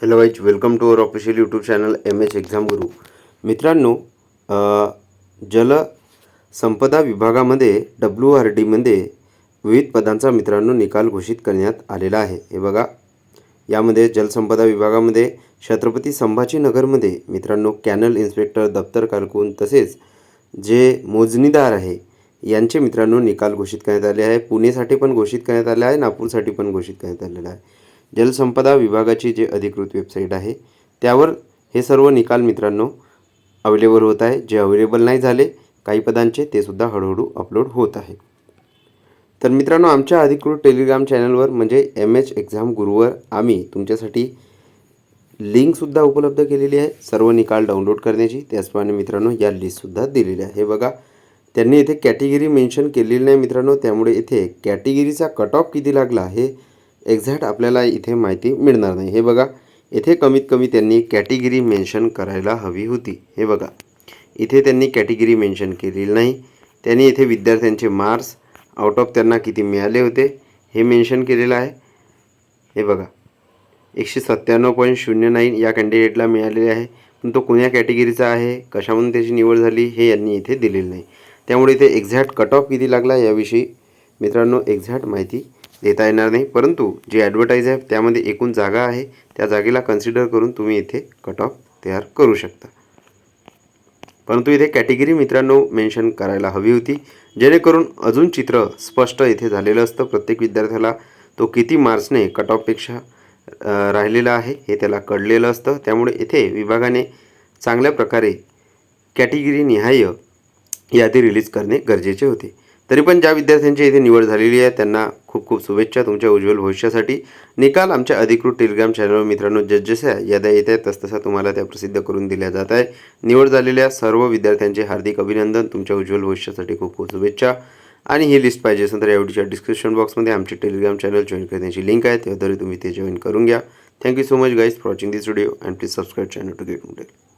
Hello guys welcome to our official YouTube channel M H exam Guru मित्रांनो जल जलसंपदा विभागामध्ये डब्ल्यू आर डीमध्ये विविध पदांचा मित्रांनो निकाल घोषित करण्यात आलेला आहे. हे बघा. यामध्ये जलसंपदा विभागामध्ये छत्रपती संभाजीनगरमध्ये मित्रांनो कॅनल इन्स्पेक्टर दप्तर कारकून तसेच जे मोजणीदार आहे यांचे मित्रांनो निकाल घोषित करण्यात आले आहे. पुणेसाठी पण घोषित करण्यात आले आहे नागपूरसाठी पण घोषित करण्यात आलेलं आहे. जलसंपदा विभागाची जे अधिकृत वेबसाईट आहे त्यावर हे सर्व निकाल मित्रांनो अवेलेबल होत आहे. जे अवेलेबल नाही झाले काही पदांचे ते सुद्धा हळूहळू अपलोड होत आहे. तर मित्रांनो आमच्या अधिकृत टेलिग्राम चॅनलवर म्हणजे एम एच एक्झाम गुरुवर आम्ही तुमच्यासाठी लिंकसुद्धा उपलब्ध केलेली आहे. सर्व निकाल डाउनलोड करण्याची त्याचप्रमाणे मित्रांनो या लिस्टसुद्धा दिलेली आहे. हे बघा त्यांनी इथे कॅटेगरी मेन्शन केलेली नाही मित्रांनो त्यामुळे इथे कॅटेगरीचा कट ऑफ किती लागला हे एक्झॅक्ट आपल्याला इथे माहिती मिळणार नाही. हे बघा इथे कमीत कमी त्यांनी कॅटेगरी मेन्शन करायला हवी होती. हे बघा इथे त्यांनी कॅटेगरी मेन्शन केलेली नाही. त्यांनी इथे विद्यार्थ्यांचे मार्क्स आउट ऑफ त्यांना किती मिळाले होते हे मेन्शन केलेलं आहे. हे बघा एकशे सत्त्याण्णव पॉईंट शून्य नाईन या कॅन्डिडेटला मिळालेले आहे. पण तो कोण्या कॅटेगरीचा आहे कशामधून त्याची निवड झाली हे यांनी इथे दिलेलं नाही. त्यामुळे इथे एक्झॅक्ट कट ऑफ किती लागला याविषयी मित्रांनो एक्झॅक्ट माहिती देता येणार नाही. परंतु जे ॲडव्हर्टाईज आहे त्यामध्ये एकूण जागा आहे. त्या जागेला कन्सिडर करून तुम्ही इथे कट ऑफ तयार करू शकता. परंतु इथे कॅटेगरी मित्रांनो मेन्शन करायला हवी होती. जेणेकरून अजून चित्र स्पष्ट इथे झालेलं असतं. प्रत्येक विद्यार्थ्याला तो किती मार्क्सने कट ऑफपेक्षा राहिलेला आहे हे त्याला कळलेलं असतं. त्यामुळे इथे विभागाने चांगल्या प्रकारे कॅटेगरी निहाय यादी रिलीज करणे गरजेचे होते. तरी पण ज्या विद्यार्थ्यांची इथे निवड झालेली आहे त्यांना खूप खूप शुभेच्छा तुमच्या उज्ज्वल भविष्यासाठी. निकाल आमच्या अधिकृत टेलिग्राम चॅनलवर मित्रांनो जसजशा याद्या येत आहेत तसतसा तुम्हाला त्या प्रसिद्ध करून दिल्या जात आहे निवड झालेल्या सर्व विद्यार्थ्यांचे हार्दिक अभिनंदन तुमच्या उज्ज्वल भविष्यासाठी खूप खूप शुभेच्छा. आणि ही लिस्ट पाहिजे असेल तर या व्हिडिओच्या डिस्क्रिप्शन बॉक्समध्ये आमचे टेलिग्राम चॅनल जॉईन करण्याची लिंक आहे त्याद्वारे तुम्ही ते जॉईन करून घ्या. Thank you so much guys for watching this video and please subscribe channel to get update